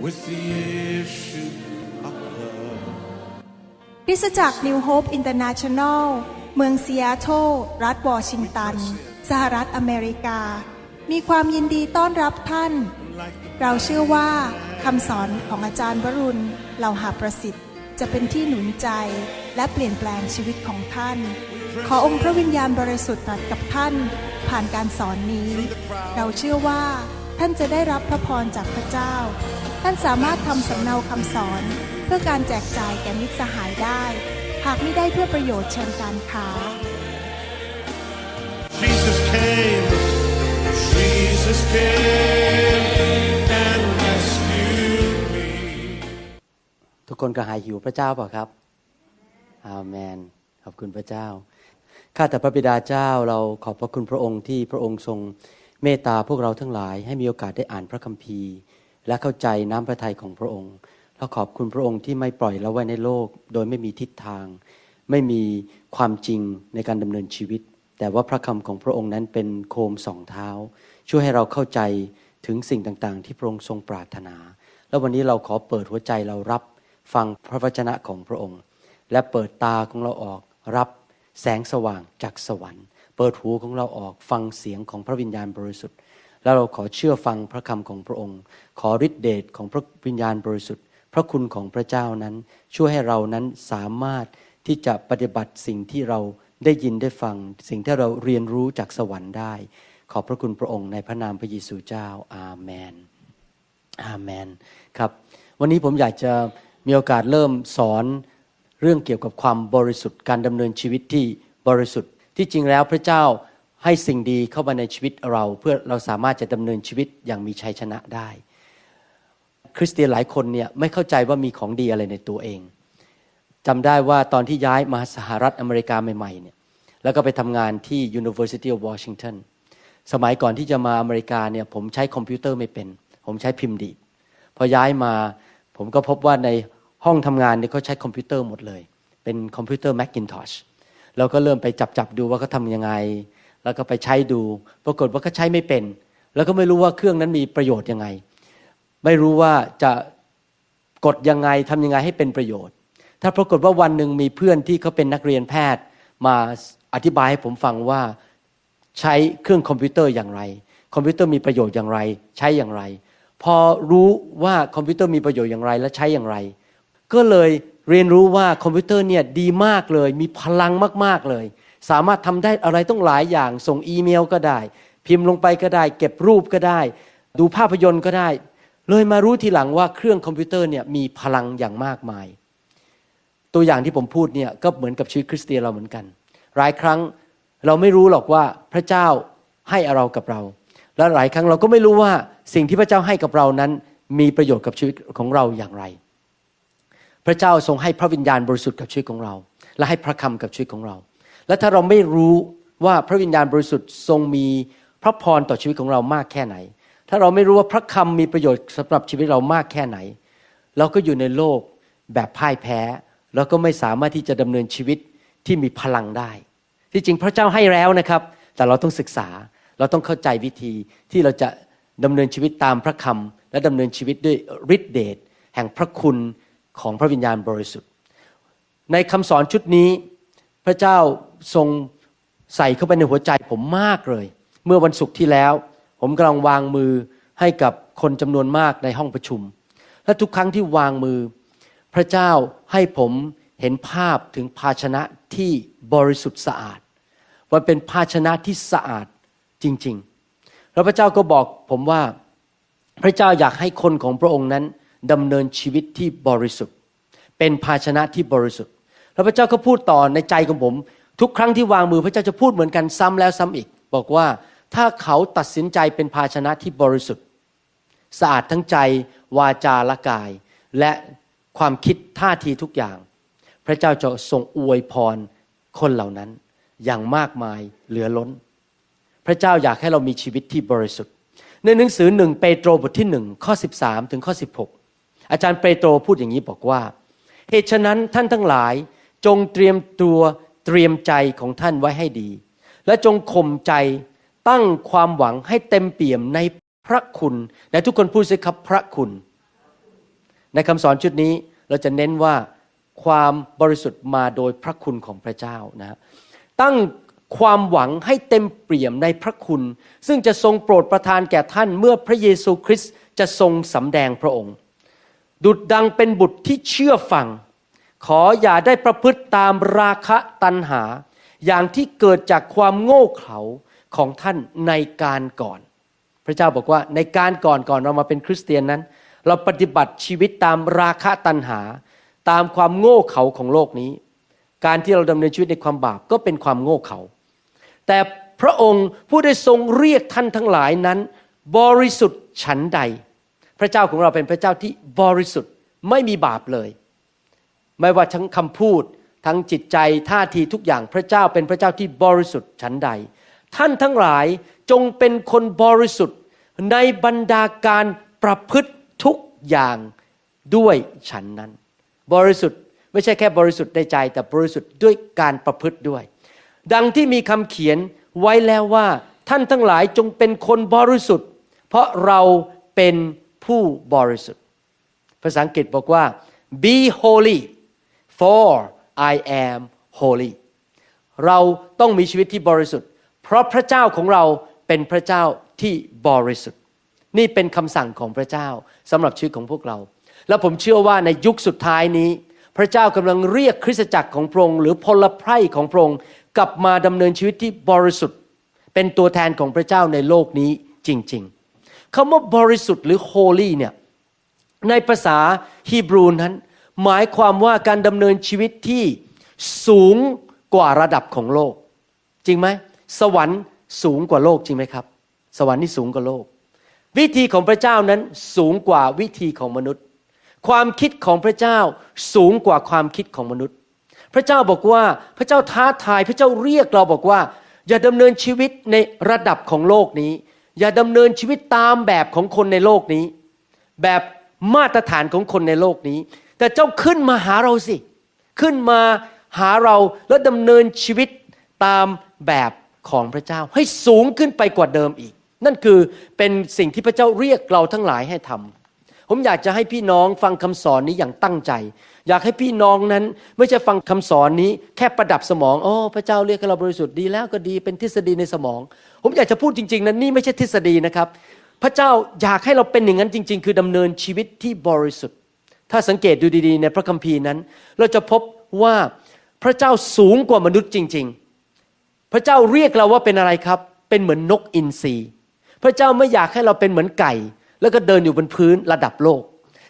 with the issue of blood. คริสจักร New Hope International เมืองซีแอตเทิลรัฐวอชิงตัน สหรัฐอเมริกา มีความยินดีต้อนรับท่าน เราเชื่อว่าคำสอนของอาจารย์วรุณเหล่าหาประสิทธิ์ จะเป็นที่หนุนใจและเปลี่ยนแปลงชีวิตของท่าน ขอองค์พระวิญญาณบริสุทธิ์ตรัสกับท่าน ผ่านการสอนนี้ เราเชื่อว่าท่านจะได้รับพระพรจากพระเจ้า ท่านสามารถทำสำเนาคำสอน เพื่อการแจกจ่ายแก่มิตรสหายได้ หากไม่ได้เพื่อประโยชน์เชิงการค้า Jesus came, Jesus came and rescued me. ทุกคนก็หายหิวพระเจ้าเปล่าครับอาเมนขอบคุณพระเจ้า ข้าแต่พระบิดาเจ้าเราขอบพระคุณพระองค์ที่พระองค์ทรงเมตตาพวกเราทั้งหลายให้มีโอกาสได้อ่านพระคัมภีร์ และเข้าใจน้ำพระทัยของพระองค์เราขอบคุณพระองค์ที่ไม่ปล่อยเราไว้ในโลก โดยไม่มีทิศทาง ไม่มีความจริงในการดำเนินชีวิต แต่ว่าพระคำของพระองค์นั้นเป็นโคมสองเท้า ช่วยให้เราเข้าใจถึงสิ่งต่างๆ ที่พระองค์ทรงปรารถนา แล้ววันนี้เราขอเปิดหัวใจเรารับฟังพระวจนะของพระองค์ และเปิดตาของเราออกรับแสงสว่างจากสวรรค์ เปิดหูของเราออกฟังเสียงของพระวิญญาณบริสุทธิ์ แล้วเราขอเชื่อฟังพระคำของพระองค์ ขอฤทธิเดชของพระวิญญาณบริสุทธิ์ พระคุณของพระเจ้านั้น ช่วยให้เรานั้นสามารถที่จะปฏิบัติสิ่งที่เราได้ยินได้ฟัง สิ่งที่เราเรียนรู้จากสวรรค์ได้ ขอบพระคุณพระองค์ในพระนามพระเยซูเจ้าอาเมนอาเมนครับวันนี้ผมอยากจะมีโอกาสเริ่มสอนเรื่องเกี่ยวกับความบริสุทธิ์การดำเนินชีวิตที่บริสุทธิ์ที่จริงแล้วพระเจ้า ให้สิ่งดีเข้ามาในชีวิตเรา เพื่อเราสามารถจะดำเนินชีวิตอย่างมีชัยชนะได้ คริสเตียนหลายคนเนี่ยไม่เข้าใจว่ามีของดีอะไรในตัวเองจำได้ว่าตอนที่ย้ายมาสหรัฐอเมริกาใหม่ๆเนี่ยแล้วก็ไปทำงานที่ University of Washington สมัยก่อนที่จะมาอเมริกาเนี่ยผมใช้คอมพิวเตอร์ไม่เป็น ผมใช้พิมพ์ดีดพอย้ายมาผมก็พบว่าในห้องทำงานเนี่ยเขาใช้คอมพิวเตอร์หมดเลย เป็นคอมพิวเตอร์ Macintosh เราก็เริ่มไปจับจับดูว่าเขาทำยังไง แล้วก็ไปใช้ดู ปรากฏว่าเขาใช้ไม่เป็น แล้วก็ไม่รู้ว่าเครื่องนั้นมีประโยชน์ยังไง ไม่รู้ว่าจะกดยังไงทำยังไงให้เป็นประโยชน์ ถ้าปรากฏว่าวันหนึ่งมีเพื่อนที่เขาเป็นนักเรียนแพทย์มาอธิบายให้ผมฟังว่าใช้เครื่องคอมพิวเตอร์อย่างไร คอมพิวเตอร์มีประโยชน์อย่างไร ใช้อย่างไร พอรู้ว่าคอมพิวเตอร์มีประโยชน์อย่างไรและใช้อย่างไร ก็เลยเรียนรู้ว่าคอมพิวเตอร์เนี่ยดีมากเลย มีพลังมากๆเลย สามารถทำได้อะไรต้องหลายอย่าง ส่งอีเมลก็ได้ พิมพ์ลงไปก็ได้ เก็บรูปก็ได้ ดูภาพยนตร์ก็ได้ เลยมารู้ทีหลังว่าเครื่องคอมพิวเตอร์เนี่ยมีพลังอย่างมากมาย ตัวอย่างที่ผมพูดเนี่ยก็เหมือนกับชีวิตคริสเตียนเราเหมือนกัน หลายครั้งเราไม่รู้หรอกว่าพระเจ้าให้อะไรกับเรา และหลายครั้งเราก็ไม่รู้ว่าสิ่งที่พระเจ้าให้กับเรานั้น มีประโยชน์กับชีวิตของเราอย่างไร พระเจ้าทรงให้พระวิญญาณบริสุทธิ์กับชีวิตของเรา และให้พระคำกับชีวิตของเรา และถ้าเราไม่รู้ว่าพระวิญญาณบริสุทธิ์ทรงมีพระพรต่อชีวิตของเรามากแค่ไหน ถ้าเราไม่รู้ว่าพระคำมีประโยชน์สำหรับชีวิตเรามากแค่ไหน เราก็อยู่ในโลกแบบพ่ายแพ้ แล้วก็ไม่สามารถที่จะดำเนินชีวิตที่มีพลังได้ ที่จริงพระเจ้าให้แล้วนะครับ แต่เราต้องศึกษาเราต้องเข้าใจวิธีที่เราจะดำเนินชีวิตตามพระคำและดำเนินชีวิตด้วยฤทธิเดชแห่งพระคุณของพระวิญญาณบริสุทธิ์ ในคำสอนชุดนี้ พระเจ้าทรงใส่เข้าไปในหัวใจผมมากเลย เมื่อวันศุกร์ที่แล้ว ผมกำลังวางมือให้กับคนจำนวนมากในห้องประชุม และทุกครั้งที่วางมือ พระเจ้าให้ผมเห็นภาพถึงภาชนะที่บริสุทธิ์สะอาดมันเป็นภาชนะที่สะอาดจริง ๆ แล้วพระเจ้าก็บอกผมว่าพระเจ้าอยากให้คนของพระองค์นั้นดำเนินชีวิตที่บริสุทธิ์ เป็นภาชนะที่บริสุทธิ์ แล้วพระเจ้าก็พูดต่อในใจของผม ทุกครั้งที่วางมือพระเจ้าจะพูดเหมือนกันซ้ำแล้วซ้ำอีก บอกว่าถ้าเขาตัดสินใจเป็นภาชนะที่บริสุทธิ์สะอาดทั้งใจวาจาและกาย และความคิดท่าทีทุกอย่าง พระเจ้าจะทรงอวยพรคนเหล่านั้น อย่างมากมายเหลือล้น พระเจ้าอยากให้เรามีชีวิตที่บริสุทธิ์ ในหนังสือหนึ่งเปโตรบทที่หนึ่งข้อ 13 ถึงข้อ 16 อาจารย์เปโตรพูดอย่างนี้บอกว่า เหตุฉะนั้นท่านทั้งหลาย จงเตรียมตัวเตรียมใจของท่านไว้ให้ดี และจงข่มใจตั้งความหวังให้เต็มเปี่ยมในพระคุณและทุกคนพูดสิครับพระคุณ ในคำสอนชุดนี้เราจะเน้นว่าความบริสุทธิ์มาโดยพระคุณของพระเจ้านะฮะตั้งความหวังให้เต็มเปี่ยมในพระคุณ ซึ่งจะทรงโปรดประทานแก่ท่านเมื่อพระเยซูคริสต์จะทรงสำแดงพระองค์ ดุดดังเป็นบุตรที่เชื่อฟัง ขออย่าได้ประพฤติตามราคะตัณหา อย่างที่เกิดจากความโง่เขลาของท่านในการก่อน พระเจ้าบอกว่าในการก่อนก่อนเรามาเป็นคริสเตียนนั้น เราปฏิบัติชีวิตตามราคะตัณหา ตามความโง่เขลาของโลกนี้ การที่เราดำเนินชีวิตในความบาปก็เป็นความโง่เขลาแต่พระองค์ผู้ได้ทรงเรียกท่านทั้งหลายนั้น บริสุทธิ์ฉันใด พระเจ้าของเราเป็นพระเจ้าที่บริสุทธิ์ไม่มีบาปเลย ไม่ว่าทั้งคำพูด ทั้งจิตใจท่าทีทุกอย่างพระเจ้าเป็นพระเจ้าที่บริสุทธิ์ฉันใด ท่านทั้งหลายจงเป็นคนบริสุทธิ์ในบรรดาการประพฤติทุกอย่างด้วยฉันนั้น บริสุทธิ์ไม่ใช่แค่บริสุทธิ์ในใจแต่บริสุทธิ์ด้วยการประพฤติด้วย ดังที่มีคำเขียนไว้แล้วว่าท่านทั้งหลายจงเป็นคนบริสุทธิ์ เพราะเราเป็นผู้บริสุทธิ์ ภาษาอังกฤษบอกว่า be holy for I am holy เราต้องมีชีวิตที่บริสุทธิ์ เพราะพระเจ้าของเราเป็นพระเจ้าที่บริสุทธิ์ นี่เป็นคำสั่งของพระเจ้าสำหรับชีวิตของพวกเรา แล้วผมเชื่อว่าในยุคสุดท้ายนี้ พระเจ้ากำลังเรียกคริสตจักรของพระองค์หรือพลไพร่ของพระองค์กลับมาดำเนินชีวิตที่บริสุทธิ์ เป็นตัวแทนของพระเจ้าในโลกนี้จริง ๆคำว่าบริสุทธิ์หรือ holy เนี่ยในภาษาฮีบรูนั้น หมายความว่าการดำเนินชีวิตที่สูงกว่าระดับของโลก จริงไหม สวรรค์สูงกว่าโลกจริงไหมครับ สวรรค์นี่สูงกว่าโลก วิธีของพระเจ้านั้นสูงกว่าวิธีของมนุษย์ ความคิดของพระเจ้าสูงกว่าความคิดของมนุษย์ พระเจ้าบอกว่าพระเจ้าท้าทายพระเจ้าเรียกเราบอกว่า อย่าดำเนินชีวิตในระดับของโลกนี้ อย่าดำเนินชีวิตตามแบบของคนในโลกนี้ แบบมาตรฐานของคนในโลกนี้ แต่เจ้าขึ้นมาหาเราสิ ขึ้นมาหาเราแล้วดำเนินชีวิตตามแบบของพระเจ้า ให้สูงขึ้นไปกว่าเดิมอีก นั่นคือเป็นสิ่งที่พระเจ้าเรียกเราทั้งหลายให้ทำผมอยากจะให้พี่น้องฟังคำสอนนี้อย่างตั้งใจ อยากให้พี่น้องนั้นไม่ใช่ฟังคำสอนนี้แค่ประดับสมองโอ๋อพระเจ้าเรียกให้เราบริสุทธิ์ดีแล้วก็ดีเป็นทฤษฎีในสมอง ผมอยากจะพูดจริงๆนั้นนี่ไม่ใช่ทฤษฎีนะครับ พระเจ้าอยากให้เราเป็นอย่างนั้นจริง ๆ คือดำเนินชีวิตที่บริสุทธิ์ ถ้าสังเกตดูดีๆ ในพระคัมภีร์นั้น เราจะพบว่าพระเจ้าสูงกว่ามนุษย์จริง ๆ พระเจ้าเรียกเราว่าเป็นอะไรครับ เป็นเหมือนนกอินทรีพระเจ้าไม่อยากให้เราเป็นเหมือนไก่ แล้วก็เดินอยู่บนพื้นระดับโลก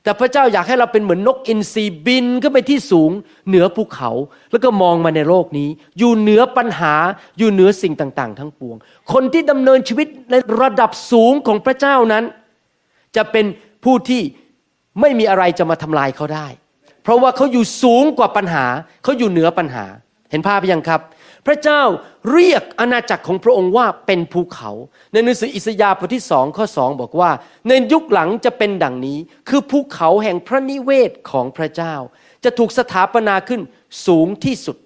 แต่พระเจ้าอยากให้เราเป็นเหมือนนกอินทรีบินขึ้นไปที่สูง เหนือภูเขา แล้วก็มองมาในโลกนี้ อยู่เหนือปัญหาอยู่เหนือสิ่งต่างๆ ทั้งปวง คนที่ดำเนินชีวิตในระดับสูงของพระเจ้านั้น จะเป็นผู้ที่ ไม่มีอะไรจะมาทำลายเขาได้ เพราะว่าเขาอยู่สูงกว่าปัญหา เขาอยู่เหนือปัญหา เห็นภาพยังครับ พระเจ้าเรียกอาณาจักรของพระองค์ว่าเป็นภูเขา ในหนังสืออิสยาห์บทที่สองข้อสองบอกว่า ในยุคหลังจะเป็นดังนี้ คือภูเขาแห่งพระนิเวศของพระเจ้า จะถูกสถาปนาขึ้นสูงที่สุด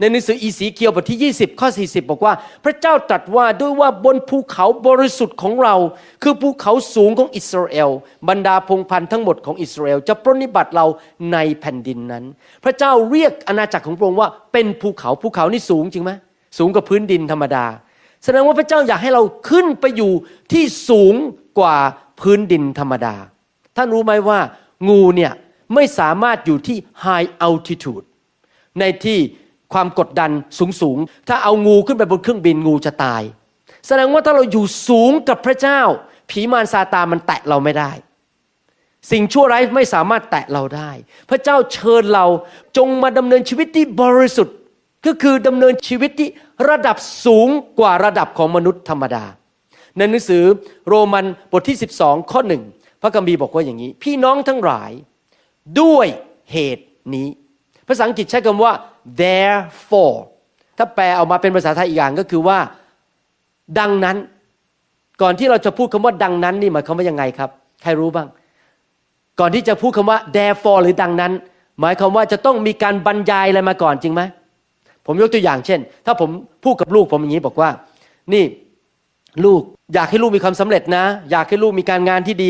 ในหนังสืออีสีเคียวบทที่ 20 ข้อ 40 บอกว่า พระเจ้าตรัสว่าด้วยว่าบนภูเขาบริสุทธิ์ของเรา คือภูเขาสูงของอิสราเอลบรรดาพงพันธุ์ทั้งหมดของอิสราเอลจะปรนิบัติเราในแผ่นดินนั้น พระเจ้าเรียกอาณาจักรของพระองค์ว่าเป็นภูเขาภูเขานี่สูงจริงไหมสูงกว่าพื้นดินธรรมดา แสดงว่าพระเจ้าอยากให้เราขึ้นไปอยู่ที่สูงกว่าพื้นดินธรรมดา ท่านรู้ไหมว่างูเนี่ยไม่สามารถอยู่ที่ high altitude ในที่ ความกดดันสูงสูงๆ ถ้าเอางูขึ้นไปบนเครื่องบินงูจะตาย แสดงว่าถ้าเราอยู่สูงกับพระเจ้า ผีมารซาตานมันแตะเราไม่ได้ สิ่งชั่วร้ายไม่สามารถแตะเราได้ พระเจ้าเชิญเราจงมาดำเนินชีวิตที่บริสุทธิ์ ก็คือดำเนินชีวิตที่ระดับสูงกว่าระดับของมนุษย์ธรรมดา ในหนังสือโรมันบทที่ 12 ข้อหนึ่งพระคัมภีบอกว่าอย่างนี้ พี่น้องทั้งหลายด้วยเหตุนี้ ภาษาอังกฤษใช้คำว่า therefore ถ้าแปลออกมาเป็นภาษาไทยอีกอย่างก็คือว่า ดังนั้น ก่อนที่เราจะพูดคำว่าดังนั้นนี่หมายความว่ายังไงครับ ใครรู้บ้าง ก่อนที่จะพูดคำว่า therefore หรือดังนั้น หมายความว่าจะต้องมีการบรรยายอะไรมาก่อนจริงไหมผมยกตัวอย่างเช่น ถ้าผมพูดกับลูกผมอย่างนี้บอกว่า นี่ลูกอยากให้ลูกมีความสำเร็จนะ อยากให้ลูกมีการงานที่ดี